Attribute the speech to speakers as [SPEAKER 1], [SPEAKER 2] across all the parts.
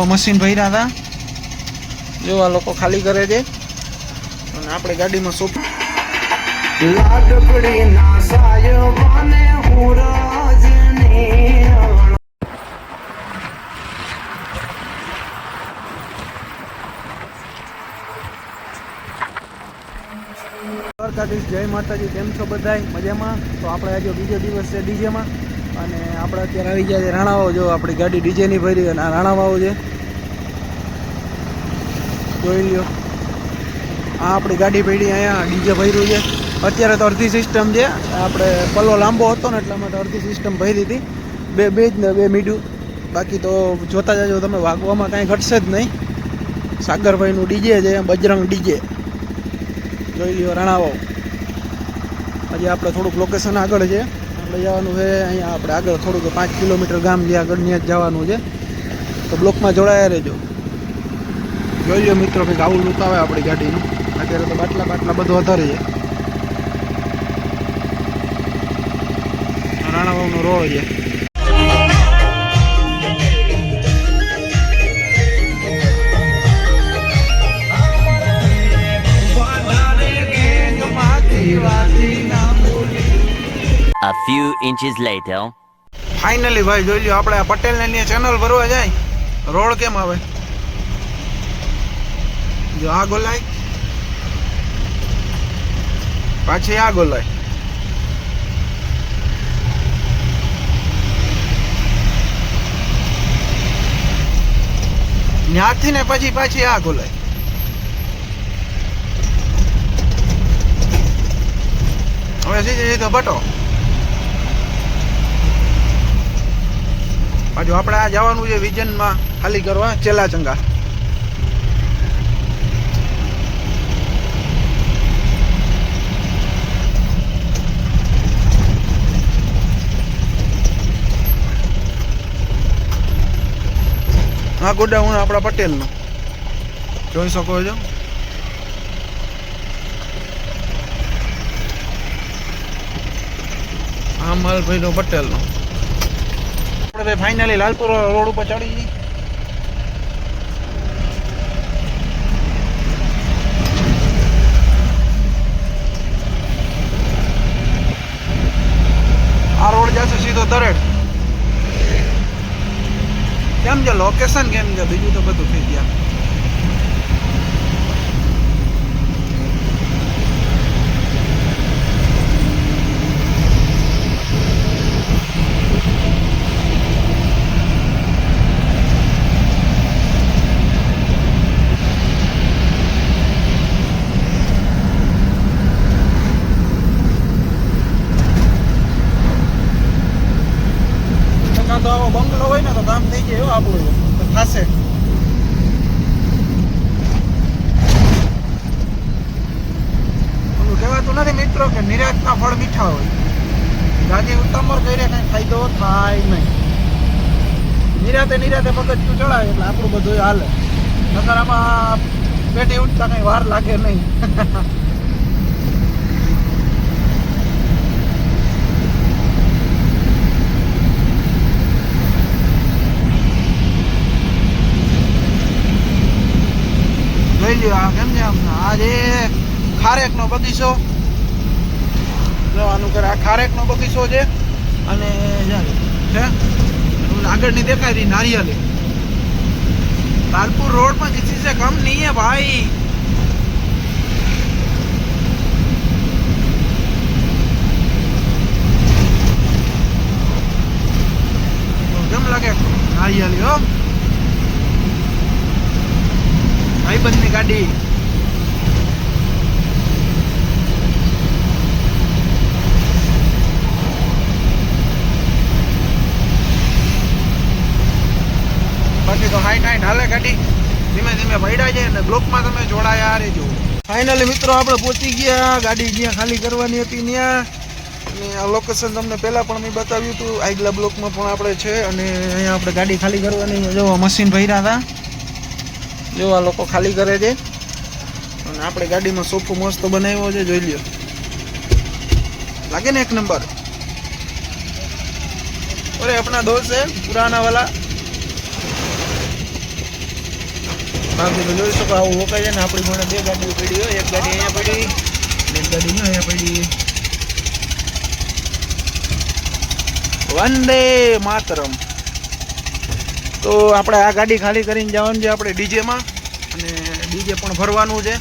[SPEAKER 1] જો મશીન ભર્યા હતા. જો આ લોકો ખાલી કરે છે. અને આપણે ગાડીમાં સોપ
[SPEAKER 2] લાડકડી ના સાયવાને હું રાજની
[SPEAKER 1] દ્વારકાધીશ જય માતાજી કેમ છો બધાય? મજામાં? તો આપણે આજે બીજો દિવસ છે ડીજેમાં. અને આપણે અત્યારે આવી ગયા છે રાણાવાવ. જો આપણી ગાડી ડીજેની ભરી અને આ રાણાવાવ છે. જોઈ લ્યો. આ આપણી ગાડી ભરી અહીંયા ડીજે ભર્યું છે. અત્યારે તો અડધી સિસ્ટમ છે. આપણે પલ્લો લાંબો હતો ને એટલા માટે અડધી સિસ્ટમ ભરી હતી. બે બે જ ને બે મીડું. બાકી તો જોતા જાજો તમે વાગવામાં કાંઈ ઘટશે જ નહીં. સાગરભાઈનું ડીજે છે, બજરંગ ડીજે. જોઈ લ્યો રાણાવાવ. હજી આપણે થોડુંક લોકેશન આગળ છે. આપણે જવાનું છે. અહીંયા આપણે આગળ થોડુંક પાંચ કિલોમીટર ગામ જે આગળ ત્યાં જ જવાનું છે. તો બ્લોકમાં જોડાયા રહેજો. જોઈ લ્યો મિત્રો, કંઈક આવું લૂક આપણી ગાડીનું. અત્યારે તો બાટલા બાટલા બધું વધારે છે. રાણાવાવનો રોડ છે.
[SPEAKER 3] Few inches later.
[SPEAKER 1] ફાઇનલી ભાઈ, જોઈ લ્યો, આપણે આ પટેલને ત્યાં ચેનલ ભરવા જાય. રોડ કેમ આવે? જો આ ગોલાય પાછી આ ગોલાય ત્યાંથી ને પછી પાછી આ ગોલાય હવે સીધે સીધો બટો. પાછું આપણે આ જવાનું છે વિઝનમાં ખાલી કરવા ચેલા ચંગા. આ ગોડાઉન આપણા પટેલનું. જોઈ શકો છો? આ માલભાઈ નો પટેલનો. આપણે ફાઇનલી લાલપુર રોડ ઉપર ચડી જઈએ આ રોડ જશે સીધો દરેડ કેમ છે? લોકેશન કેમ છે? બીજું તો બધું થઈ ગયા કાં તો આવો બંગલો હોય જાય એવું થશે. કહેવાતું નથી મિત્રો કે નિરાશના ફળ મીઠા હોય. દાદી ઉત્તમર કરીએ કઈ ફાયદો થાય નહીં. નિરાતે નિરાતે પગથિયું ચડાવે એટલે આપણું બધું હાલે. નકર આમાં પેટી ઉઠતા કઈ વાર લાગે નહીં. બીજો આમ? બગીચો. જવાનું કરે. આ ખારેકનો બગીચો છે. અને છે આગળની દેખાય રહી નારિયેલી. તાલપુર રોડમાં કિસી સે કમ નહીં હે ભાઈ. કેમ લાગે નારિયેલી, હો? ગાડી. બાકી તો હાઈટ હાઈટ હાલે ગાડી. ધીમે ધીમે ભૈડા જાય અને બ્લોકમાં તમે જોડાયા રહેજો ફાઇનલી મિત્રો આપણે પહોંચી ગયા. ગાડી જ્યાં ખાલી કરવાની હતી ત્યાં. અને આ લોકેશન તમને પહેલાં પણ મેં બતાવ્યું હતું. આગલા બ્લોકમાં પણ આપણે છે અને અહીંયા આપણે ગાડી ખાલી કરવાની. જો મશીન ભર્યા હતા. જો લોકો ખાલી કરે છે. અને આપણે ગાડીમાં સોફો મસ્ત બનાવ્યો છે, જોઈ લ્યો. લાગે ને એક નંબર? અરે આપણા દોસ્ત છે, પુરાના વાલા. બાકી જોઈ શકો આવું વોકાય છે ને, આપણી મને બે ગાડીઓ પડી હોય, એક ગાડી અહીંયા પડી એક ગાડી અહીંયા પડી. વંદે માતરમ. તો આપણે આ ગાડી ખાલી કરીને જવાનું છે, આપણે ડીજેમાં. અને ડીજે પણ ભરવાનું છે.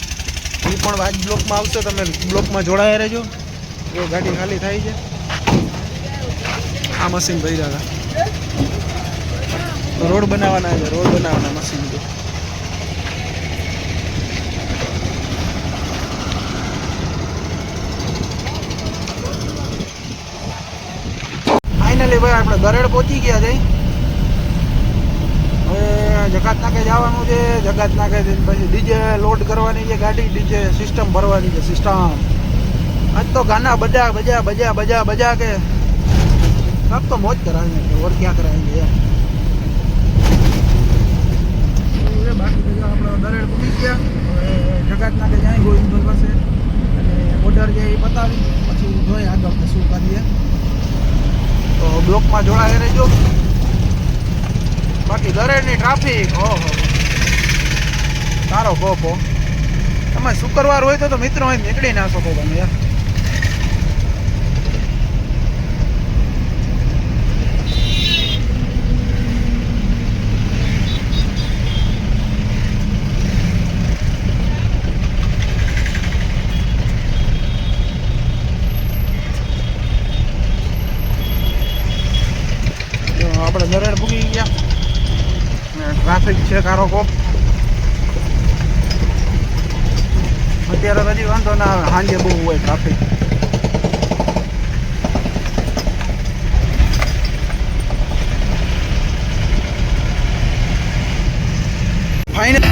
[SPEAKER 1] એ પણ આજ બ્લોકમાં આવશે, તમે બ્લોકમાં જોડાયા રહેજો. જો ગાડી ખાલી થાય છે. આ મશીન ભર્યા હતા. રોડ બનાવવાના છે, રોડ બનાવવાના મશીન છે. ફાઇનલી ભાઈ, આપણે ગરેડ પહોંચી ગયા છે જકાત નાકે જવાનું છે જકાત નાકે પછી ડીજે લોડ કરવાની છે, ગાડી, ડીજે સિસ્ટમ ભરવાની છે સિસ્ટમ આજ તો ગાના બજા બજા બજા બજા બજા કે. સબ તો મોજ કરાવી છે, ઓર ક્યાં કરાવી છે બાકી બધા આપણે દરેડ પૂરી ગયા. જકાત નાકે જાય ગોવિંદભાઈ પાસે. અને ઓર્ડર જે બતાવી. પછી જોઈએ આગળ શું કરીએ. તો બ્લોકમાં જોડાઈ રહેજો. બાકી દરેડની ટ્રાફિક, ઓહો. સારો ગોપો. તમે શુક્રવાર હોય તો મિત્રો હોય નીકળી ના શકો તમે યાર. સારો અત્યારે તો વાંધો ના આવે સાંજે બહુ હોય ટ્રાફિક ફાઈનલ